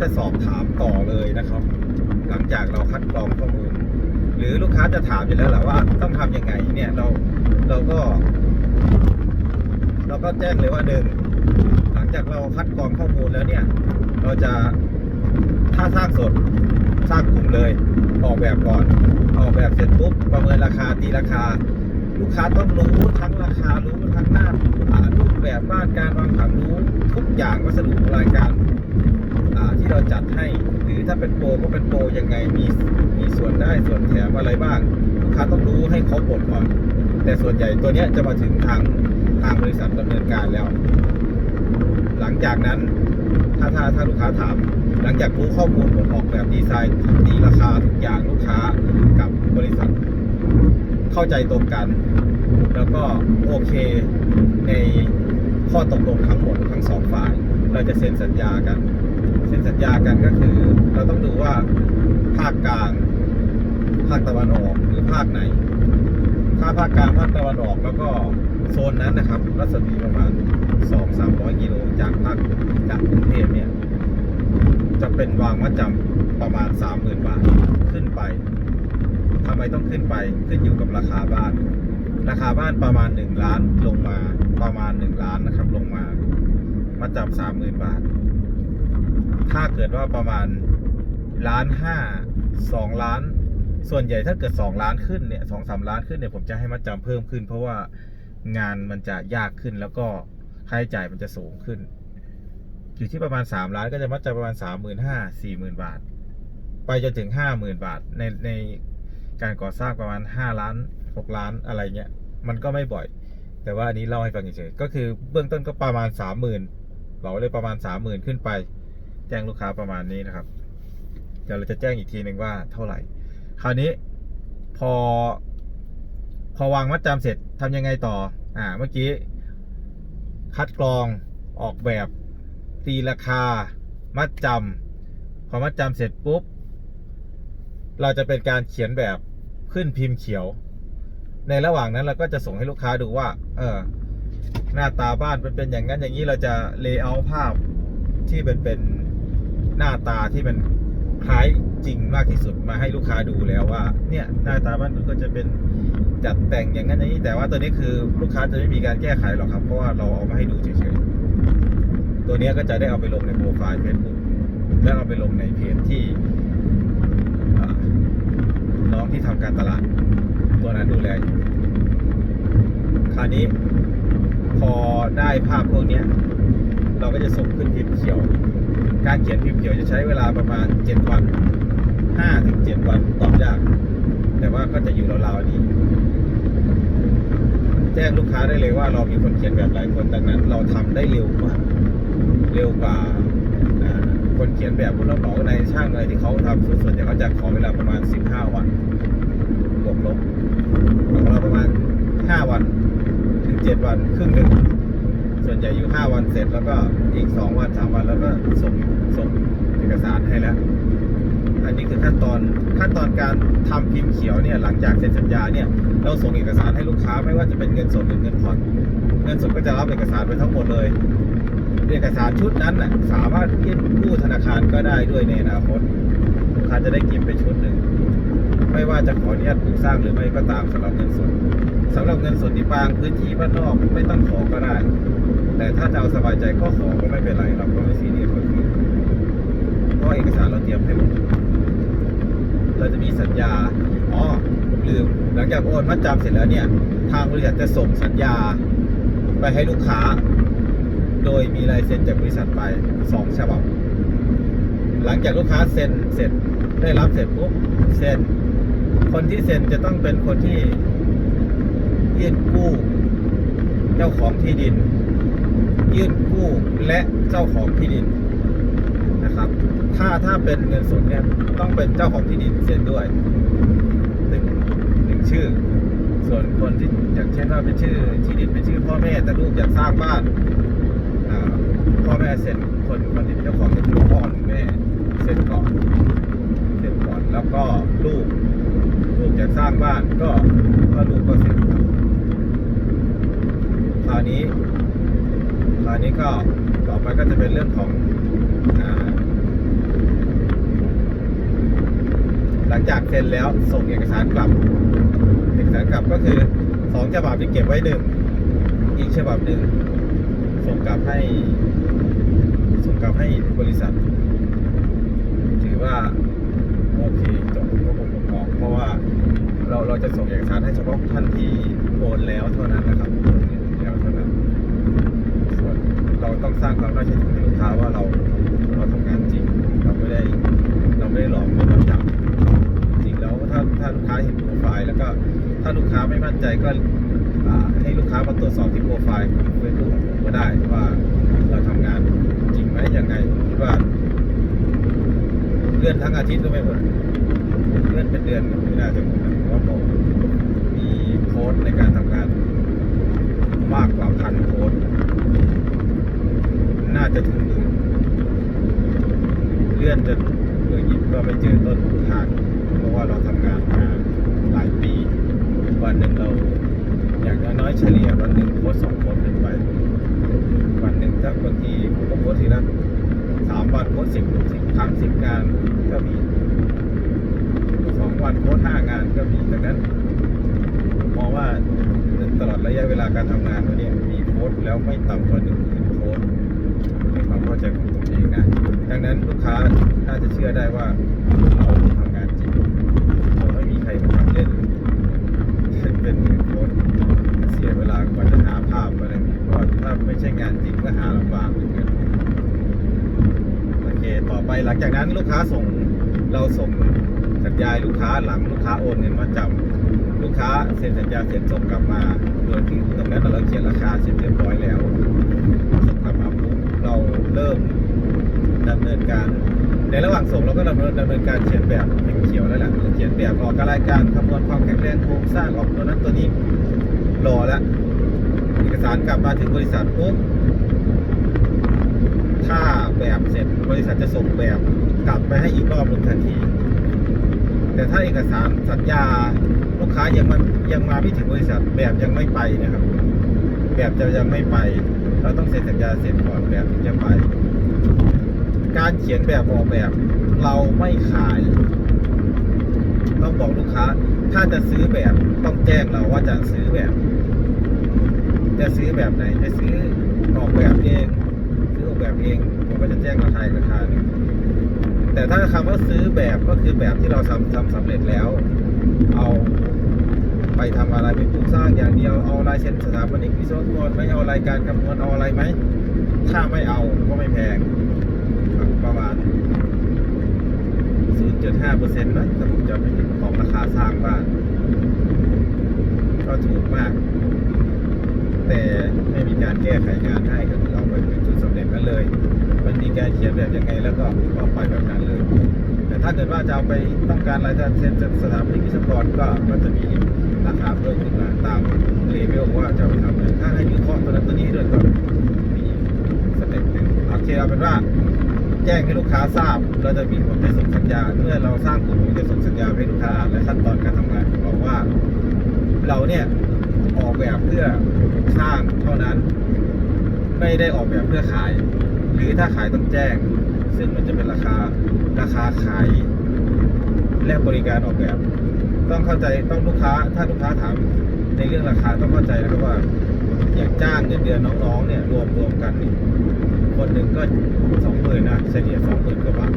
จะสอบถามต่อเลยนะครับ หลังจากเราคัดกรองข้อมูล หรือลูกค้าจะถามอยู่แล้วแหละว่าต้องทำยังไงเนี่ยเราเราก็ เราก็แจ้งเลยว่าหนึ่งหลังจากเราคัดกรองข้อมูลแล้วเนี่ย เราจะถ้าสร้างสดสร้างกลุ่มเลย ออกแบบก่อน ออกแบบเสร็จปุ๊บประเมินราคาตีราคา ลูกค้าต้องรู้ทั้งราคารู้ทั้งหน้ารูปแบบบ้านการวางผังรู้ทุกอย่างวัสดุรายการ ที่เราจัดให้ หรือถ้าเป็นโปรก็เป็นโปรยังไงมีมีส่วนได้ส่วนแถมอะไรบ้างลูกค้าต้องรู้ให้ครบหมดก่อน แต่ส่วนใหญ่ตัวเนี้ยจะมาถึงทางทางบริษัทดำเนินการแล้ว หลังจากนั้นถ้าถ้าถ้าลูกค้าถาม หลังจากรู้ข้อมูลผลออกแบบดีไซน์ตีราคาทุกอย่างลูกค้ากับบริษัท เข้าใจตรงกัน แล้วก็โอเคในข้อตกลงทั้งหมดทั้งสองฝ่าย เราจะเซ็นสัญญากัน เซ็นสัญญากันก็คือ เราต้องดูว่าภาคกลางภาคตะวันออกหรือภาคไหน ถ้าภาคกลางภาคตะวันออกแล้วก็โซนนั้นนะครับ รัศมีประมาณ 2 3 0 0 กิโลจากภาคจากกรุงเทพเนี่ยจะเป็นวางมัดจำประมาณ 30,000 บาทขึ้นไปทำไมต้องขึ้นไปขึ้นอยู่กับราคาบ้าน ราคาบ้านประมาณ 1 ล้านลงมาประมาณ 1 ล้านนะครับลงมามัดจำ30,000 บาท ถ้าเกิดว่าประมาณล้านห้าสองล้าน ส่วนใหญ่ถ้าเกิด2ล้านขึ้นเนี่ยสองสามล้านขึ้นเนี่ยผมจะให้มัดจำเพิ่มขึ้น เพราะว่างานมันจะยากขึ้นแล้วก็ค่าใช้จ่ายมันจะสูงขึ้น อยู่ที่ประมาณ3ล้านก็จะมัดจำประมาณ3 5 0 0 0 4 0 0 0 0บาท ไปจนถึง50,000บาทในในการก่อสร้างประมาณ5ล้าน6ล้านอะไรเงี้ยมันก็ไม่บ่อย แต่ว่าอันนี้เล่าให้ฟังเฉยๆก็คือเบื้องต้นก็ประมาณ30,000บอกไว้เลยประมาณ30,000ขึ้นไป แจ้งลูกค้าประมาณนี้นะครับ เดี๋ยวเราจะแจ้งอีกทีหนึ่งว่าเท่าไหร่ คราวนี้พอ พอวางมัดจำเสร็จทำยังไงต่อ อ่า เมื่อกี้ คัดกรองออกแบบตีราคา มัดจำพอมัดจำเสร็จปุ๊บ เราจะเป็นการเขียนแบบขึ้นพิมพ์เขียว ในระหว่างนั้นเราก็จะส่งให้ลูกค้าดูว่า เออหน้าตาบ้านเป็นเป็นอย่างนั้นอย่างนี้เราจะเลเยอร์ภาพที่เป็นเป็น หน้าตาที่มันคล้ายจริงมากที่สุดมาให้ลูกค้าดูแล้วว่า เนี่ยหน้าตาบ้านมันก็จะเป็นจัดแต่งอย่างนั้นอย่างนี้แต่ว่าตัวนี้คือลูกค้าจะไม่มีการแก้ไขหรอกครับ เพราะว่าเราเอามาให้ดูเฉยๆ ตัวนี้ก็จะได้เอาไปลงในโปรไฟล์เฟซบุ๊กแล้วเอาไปลงในเพจที่น้องที่ทำการตลาด ตัวนั้นดูแลอยู่คราวนี้พอได้ภาพพวกนี้เราก็จะส่งขึ้นพิมพ์เขียว การเขียนพิมพ์เขียวจะใช้เวลาประมาณ 7 วัน5ถึง7วันตอบยาก แต่ว่าก็จะอยู่ราวๆนี้ แจ้งลูกค้าได้เลยว่าเรามีคนเขียนแบบหลายคนดังนั้น เราทำได้เร็วกว่า เร็วกว่าอ่าคนเขียนแบบผู้รับเหมาในช่างอะไรที่เขาทำส่วนใหญ่เขาจะขอเวลาประมาณ 15 วันบวกลบของเราประมาณ 5 วัน ถึง 7 วัน ครึ่งหนึ่ง ส่วนใหญ่อยู่ 5 วันเสร็จแล้วก็อีก 2 วัน 3 วันแล้วก็ส่งส่งเอกสารให้แล้ว อันนี้คือขั้นตอนขั้นตอนการทำพิมพ์เขียวเนี่ยหลังจากเซ็นสัญญาเนี่ยเราส่งเอกสารให้ลูกค้าไม่ว่าจะเป็นเงินสดหรือเงินผ่อนเงินสดก็จะรับเอกสารไปทั้งหมดเลย เอกสารชุดนั้นน่ะสามารถยื่นกู้ธนาคารก็ได้ด้วยในอนาคตลูกค้าจะได้เก็บไปชุดหนึ่งไม่ว่าจะขออนุญาตปลูกสร้างหรือไม่ก็ตามสำหรับเงินสดสำหรับเงินสดที่บางพื้นที่บ้านนอกไม่ต้องขอก็ได้ แต่ถ้าจะเอาสบายใจก็ขอก็ไม่เป็นไรเราก็ไม่ซีเรียสก็คือเพราะเอกสารเราเตรียมให้หมดเราจะมีสัญญาอ๋อลืมหลังจากโอนมัดจำเสร็จแล้วเนี่ย ทางบริษัทจะส่งสัญญา ไปให้ลูกค้า โดยมีลายเซ็นจากบริษัทไปสองฉบับ หลังจากลูกค้าเซ็นเสร็จได้รับเสร็จปุ๊บเซ็นคนที่เซ็นจะต้องเป็นคนที่ยื่นกู้ เจ้าของที่ดิน ยื่นกู้และเจ้าของที่ดินนะครับ ถ้าถ้าเป็นเงินสดเนี่ยต้องเป็นเจ้าของที่ดินเซ็นด้วยหนึ่งหนึ่งชื่อ ส่วนคนที่อย่างเช่นว่าเป็นชื่อที่ดินเป็นชื่อพ่อแม่แต่ลูกอยากสร้างบ้านพ่อแม่เซ็นคนคนที่เป็นเจ้าของเป็นพ่อหรือแม่เซ็นก่อนเซ็นก่อนแล้วก็ลูกลูกอยากสร้างบ้านก็ก็ลูกก็เซ็นครับคราวนี้ คราวนี้ก็ต่อไปก็จะเป็นเรื่องของหลังจากเซ็นแล้วส่งเอกสารกลับ เอกสารกลับก็คือสองฉบับที่เก็บไว้หนึ่งอีกฉบับหนึ่งส่งกลับให้ส่งกลับให้บริษัท ถือว่าโอเคจบก็คงออกเพราะว่าเราเราจะส่งเอกสารให้เฉพาะท่านที่โอนแล้วเท่านั้นนะครับ ต้องสร้างความน่าเชื่อถือให้ลูกค้าว่าเราเราทำงานจริง เราไม่ได้เราไม่ได้หลอกไม่ได้จับจริงแล้วถ้าถ้าลูกค้าเห็นโปรไฟล์แล้วก็ถ้าลูกค้าไม่มั่นใจก็ให้ลูกค้ามาตรวจสอบที่โปรไฟล์เฟซบุ๊กก็ได้ว่าเราทำงานจริงไหมยังไงคิดว่าเลื่อนทั้งอาทิตย์ก็ไม่หมดเลื่อนเป็นเดือนก็ไม่น่าจะหมดนะเพราะว่าผมมีโค้ดในการทำงานมากกว่าพันโค้ด น่าจะถึงเลื่อนจนเบอร์ยิบก็ไม่เจอต้นทางเพราะว่าเราทำงานมาหลายปี วันหนึ่งเรา อย่างน้อยๆเฉลี่ยวันหนึ่งโค้ดสองโค้ดขึ้นไป วันหนึ่งถ้าบางทีผมก็โค้ดทีละสามวันโค้ดสิบสิบครั้งสิบงานก็มีสองวันโค้ดห้างานก็มีดังนั้นผมมองว่าตลอดระยะเวลาการทำงานวันนี้มีโค้ดแล้วไม่ต่ำกว่าหนึ่งหมื่นโค้ดในความเข้าใจของผมเองนะดังนั้นลูกค้าน่าจะเชื่อได้ว่าเราทำงานจริงเราไม่มีใครมาทำเล่น เป็นหมื่นโค้ดเสียเวลากว่าจะหาภาพอะไรอย่างนี้เพราะถ้าไม่ใช่งานจริงก็หาลำบากเหลือเกิน โอเค ต่อไปหลังจากนั้นลูกค้าส่งเราส่งสัญญาให้ลูกค้าหลังลูกค้าโอนเงินมาจำลูกค้าเซ็นสัญญาเสร็จส่งกลับมาโดยที่ตรงนั้นเราเขียนราคาเสร็จเรียบร้อยแล้วส่งกลับมาปุ๊บเราเริ่มดำเนินการ ในระหว่างส่งเราก็ดำเนินดำเนินการเขียนแบบพิมพ์เขียวแล้วแหละเขียนแบบออกรายการคำนวณความแข็งแรงโครงสร้างออกตัวนั้นตัวนี้รอแล้วเอกสารกลับมาถึงบริษัทปุ๊บถ้าแบบเสร็จบริษัทจะส่งแบบกลับไปให้อีกรอบหนึ่งทันที แต่ถ้าเอกสารสัญญาลูกค้ายังมันยังมาไม่ถึงบริษัทแบบยังไม่ไปนะครับ แบบจะยังไม่ไป เราต้องเซ็นสัญญาเสร็จก่อนแบบถึงจะไป การเขียนแบบออกแบบ เราไม่ขาย ต้องบอกลูกค้า ถ้าจะซื้อแบบต้องแจ้งเราว่าจะซื้อแบบ จะซื้อแบบไหนจะซื้อออกแบบเองซื้อออกแบบเองผมก็จะแจ้งราคากราคาหนึ่ง แต่ถ้าคำว่าซื้อแบบก็คือแบบที่เราทำทำสำเร็จแล้ว เอาไปทำอะไรเป็นปลูกสร้างอย่างเดียวเอาลายเซ็นสถาปนิกวิศวกรไม่เอารายการคำนวณเอาอะไรไหมถ้าไม่เอาก็ไม่แพงประมาณ 0.5เปอร์เซ็นะถ้าผมจำไม่ผิดของราคาสร้างบ้าน ก็ถูกมาก แต่ไม่มีการแก้ไขงานให้ก็คือเอาไป เป็นจุดสำเร็จนั้นเลยมันมีการเขียนแบบยังไงแล้วก็เอาไปแบบนั้นเลย แต่ถ้าเกิดว่าจะเอาไปต้องการรายได้เช่นสถาปนิกวิศวกรก็ก็จะมีราคาเพิ่มขึ้นมาตามเลเวลว่าจะเอาไปทำอะไรถ้าให้วิเคราะห์ตัวนั้นตัวนี้ด้วยก็มีสเต็ปหนึ่งโอเคเอาเป็นว่าแจ้งให้ลูกค้าทราบ เราจะมีผมจะส่งสัญญา เมื่อเราสร้างกลุ่มจะส่งสัญญาให้ลูกค้าและขั้นตอนการทำงานบอกว่า เราเนี่ยออกแบบเพื่อสร้างเท่านั้น ไม่ได้ออกแบบเพื่อขาย หรือถ้าขายต้องแจ้ง ซึ่งมันจะเป็นราคาราคาขาย และบริการออกแบบ ต้องเข้าใจต้องลูกค้าถ้าลูกค้าถามในเรื่องราคาต้องเข้าใจนะครับว่าอย่างจ้างเงินเดือนน้องๆเนี่ยรวมรวมกัน คนหนึ่งก็สองหมื่นนะเฉลี่ยสองหมื่นกว่าบาท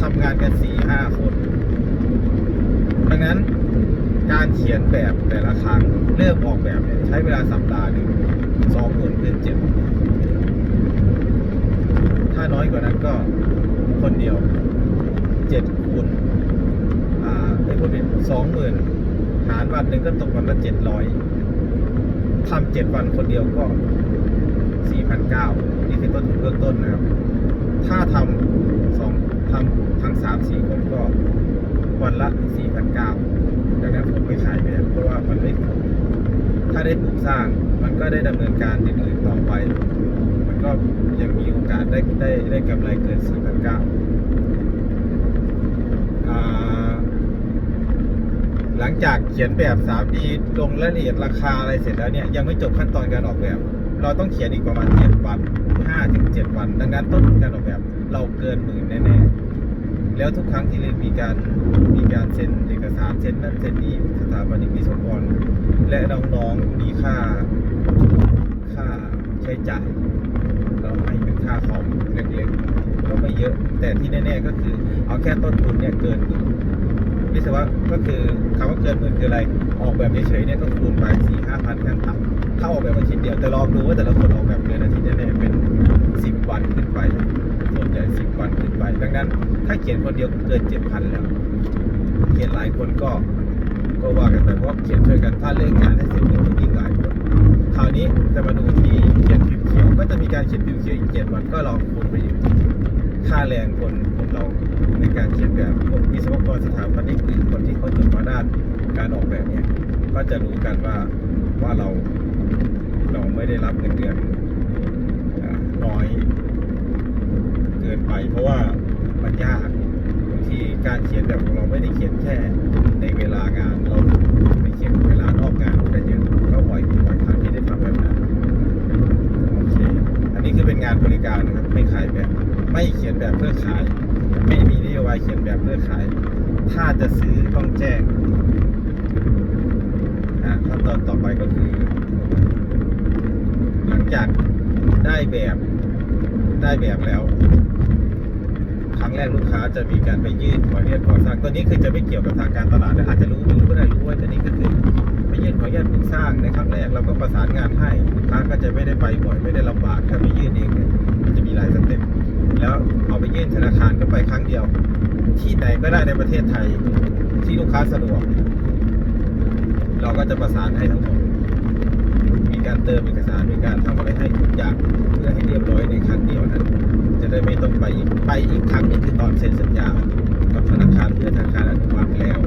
ทำงานกันสี่ห้าคน ดังนั้น การเขียนแบบแต่ละครั้งเริ่มออกแบบเนี่ยใช้เวลาสัปดาห์หนึ่งสองหมื่นเป็นเจ็ดถ้าน้อยกว่านั้นก็คนเดียวเจ็ดคูณอ่าไม่พูดผิดสองหมื่นหารวันหนึ่งก็ตกวันละเจ็ดร้อยทำเจ็ดวันคนเดียวก็สี่พันเก้านี่คือต้นทุนเบื้องต้นนะครับ ถ้าทำสองทำทั้งสามสี่คนก็วันละสี่พันเก้า ดังนั้นผมไม่ขายแบบเพราะว่ามันไม่คุ้มถ้าได้ปลูกสร้างมันก็ได้ดำเนินการอื่นๆต่อไป มันก็ยังมีโอกาสได้ได้ได้กำไรเกินสี่พันเก้าหลังจากเขียนแบบ 3D ลงรายละเอียดราคาอะไรเสร็จแล้วเนี่ยยังไม่จบขั้นตอนการออกแบบ เราต้องเขียนอีกประมาณ 7 วัน5ถึง7วัน ดังนั้นต้นทุนการออกแบบ เราเกินหมื่นแน่ๆ แล้วทุกครั้งที่เรนมีการมีการเซ็นเอกสารเซ็นนั่นเซ็นนี่สถาบันนิติสงฆ์และน้องๆมีค่าค่าใช้จ่ายเราให้เป็นค่าคอมเล็กๆก็ไม่เยอะ แต่ที่แน่ๆก็คือ เอาแค่ต้นทุนเนี่ยเกินหมื่นวิศวะก็คือคำว่าเกินหมื่นคืออะไร ออกแบบเฉยๆเนี่ยก็คูณไปสี่ห้าพันขั้นต่ำถ้าออกแบบอาทิตย์เดียวแต่ลองดูว่าแต่ละคนออกแบบเกินอาทิตย์แน่ๆเป็นสิบวันขึ้นไป ส่วนใหญ่สิบวันขึ้ังนั้น ถ้าเขียนคนเดียวเกินเจ็ดพันแล้ว เขียนหลายคนก็ก็ว่ากันไปเพราะเขียนช่วยกันถ้าเรื่องงานให้เสร็จเร็วยิ่งหลายคนคราวนี้จะมาดูที่เขียนพิมพ์เขียว ก็จะมีการเขียนพิมพ์เขียวอีกเจ็ดวันก็ลองคูณไปอยู่ค่าแรงคนคนเราในการเขียนแบบพวกวิศวกรสถาปนิกหรือคนที่เขาจบมาด้านการออกแบบเนี่ยก็จะรู้กันว่าว่าเราเราไม่ได้รับเงินเดือนน้อย เกินไปเพราะว่า มันยากบางทีการเขียนแบบของเราไม่ได้เขียนแค่ในเวลางานเราไปเขียนเวลานอกงานก็เยอะก็บ่อยบ่อยครั้งที่ได้ทำแบบนั้นโอเคอันนี้คือเป็นงานบริการนะครับไม่ขายแบบ ไม่เขียนแบบเพื่อขาย ไม่มีนโยบายเขียนแบบเพื่อขาย ถ้าจะซื้อต้องแจ้งอะขั้นตอนต่อไปก็คือ หลังจากได้แบบได้แบบแล้ว ครั้งแรกลูกค้าจะมีการไปยื่นขออนุญาตก่อสร้างตัวนี้คือจะไม่เกี่ยวกับทางการตลาดอาจจะรู้ไม่รู้ก็ได้รู้ว่าตัวนี้ก็คือไปยื่นขออนุญาตปลูกสร้างในครั้งแรกเราก็ประสานงานให้ลูกค้าก็จะไม่ได้ไปบ่อยไม่ได้ลำบากถ้าไปยื่นเองมันจะมีหลายสเต็ปแล้วเอาไปยื่นธนาคารก็ไปครั้งเดียว ที่ไหนก็ได้ในประเทศไทยที่ลูกค้าสะดวก เราก็จะประสานให้ทั้งหมด การเติมเอกสารมีการทำอะไรให้ทุกอย่างเพื่อให้เรียบร้อยในครั้งเดียวนั้น จะได้ไม่ต้องไปอีกไปอีกครั้งนึงคือตอนเซ็นสัญญา กับธนาคารเพื่อธนาคารอนุมัติแล้ว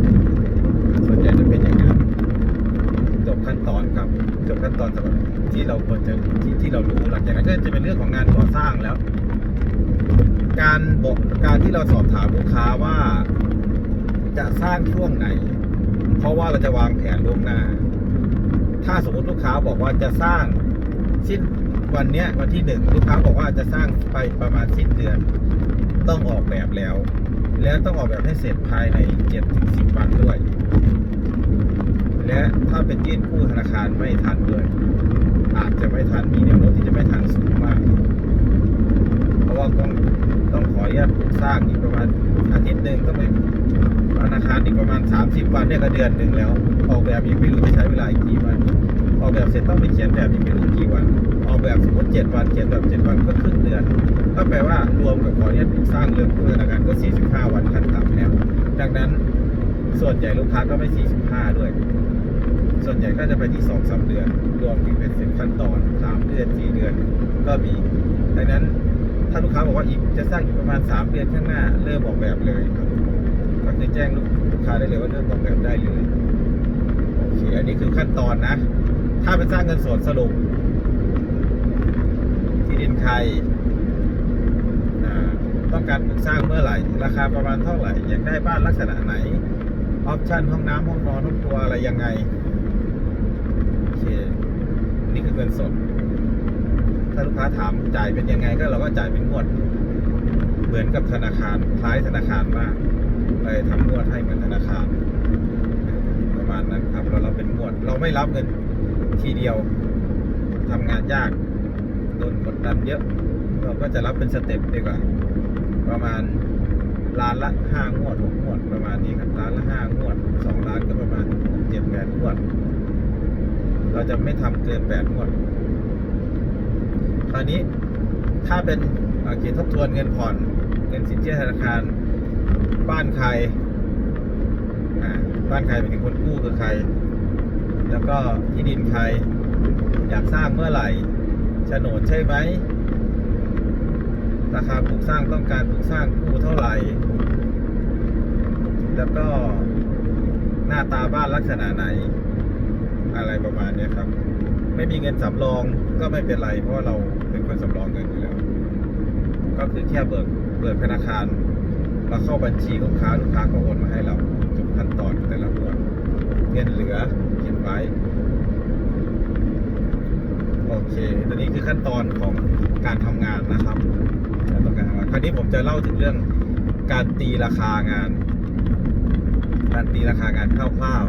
ส่วนใหญ่จะเป็นอย่างนั้นจบขั้นตอนครับจบขั้นตอนสำหรับที่เราควรจะที่ที่เรารู้หลังจากนั้นก็จะเป็นเรื่องของงานก่อสร้างแล้ว การบอกการที่เราสอบถามลูกค้าว่า จะสร้างช่วงไหน เพราะว่าเราจะวางแผนล่วงหน้า ถ้าสมมติลูกค้าบอกว่าจะสร้างสิ้นวันเนี้ยวันที่หนึ่งลูกค้าบอกว่าจะสร้างไปประมาณสิ้นเดือน ต้องออกแบบแล้ว แล้วต้องออกแบบให้เสร็จภายในเจ็ดถึงสิบวันด้วย และถ้าเป็นยื่นกู้ธนาคารไม่ทันด้วยอาจจะไม่ทันมีแนวโน้มที่จะไม่ทันสูงมาก เพราะว่าต้องต้องขออนุญาตสร้างอีกประมาณอาทิตย์หนึ่งต้องไป ธนาคารอีกประมาณ 30 วันเนี่ยก็เดือนหนึ่งแล้ว ออกแบบยังไม่รู้จะใช้เวลาอีกกี่วันออกแบบเสร็จต้องไปเขียนแบบอีกไม่รู้กี่วัน ออกแบบสมมติ7วันเขียนแบบ7วันก็ครึ่งเดือน ก็แปลว่ารวมกับขออนุญาตปลูกสร้างเรื่องกู้ธนาคารก็ 45 วันขั้นต่ำแล้ว ดังนั้นส่วนใหญ่ลูกค้าก็ไม่ 45 ด้วย ส่วนใหญ่ก็จะไปที่2อสเดือน รวมถึงเป็นสิบขั้นตอน3เดือน4เดือนก็มี ดังนั้นถ้าลูกค้าบอกว่าอีกจะสร้างอีกประมาณ 3 เดือนข้างหน้าเริ่มออกแบบเลยครับ ก็คือแจ้งลูกค้าได้เลยว่าเริ่มออกแบบได้เลยโอเคอันนี้คือขั้นตอนนะ ถ้าเป็นสร้างเงินสดสรุป ที่ดินใครต้องการสร้างเมื่อไหร่ ราคาประมาณเท่าไหร่อยากได้บ้านลักษณะไหนออปชั่นห้องน้ำห้องนอนห้องครัวอะไรยังไงโอเคนี่คือเงินสด ถ้าลูกค้าถามจ่ายเป็นยังไงก็เราก็จ่ายเป็นงวด เหมือนกับธนาคารคล้ายธนาคารมาก ไปทำงวดให้เหมือนธนาคารประมาณนั้นครับเราเรับเป็นงวด เราไม่รับเงินทีเดียวทำงานยากโดนกดดันเยอะ เราก็จะรับเป็นสเต็ปดีกว่า ประมาณล้านละห้างวดหกงวดประมาณนี้ครับล้านละห้างวดสองล้านก็ประมาณเจ็ดแปดงวด เราจะไม่ทำเกินแปดงวด คราวนี้ถ้าเป็นเอ่อเขียนทบทวนเงินผ่อนเงินสินเชื่อธนาคาร บ้านใครบ้านใครเป็นคนกู้คือใคร แล้วก็ที่ดินใคร อยากสร้างเมื่อไหร่โฉนดใช่ไหมราคาปลูกสร้างต้องการปลูกสร้างกู้เท่าไหร่ แล้วก็หน้าตาบ้านลักษณะไหน อะไรประมาณนี้ครับ ไม่มีเงินสำรองก็ไม่เป็นไร เพราะเราเป็นคนสำรองเงินอยู่แล้ว ก็คือแค่เบิกเบิกธนาคาร มาเข้าบัญชีลูกค้าลูกค้าก็โอนมาให้เราจบขั้นตอนแต่ละงวเงินเหลือเก็บไว้โอเคตอนนี้คือขั้นตอนของการทำงานนะครับการทำงานคราวนี้ผมจะเล่าถึงเรื่องการตีราคางาน การตีราคางานคร่าว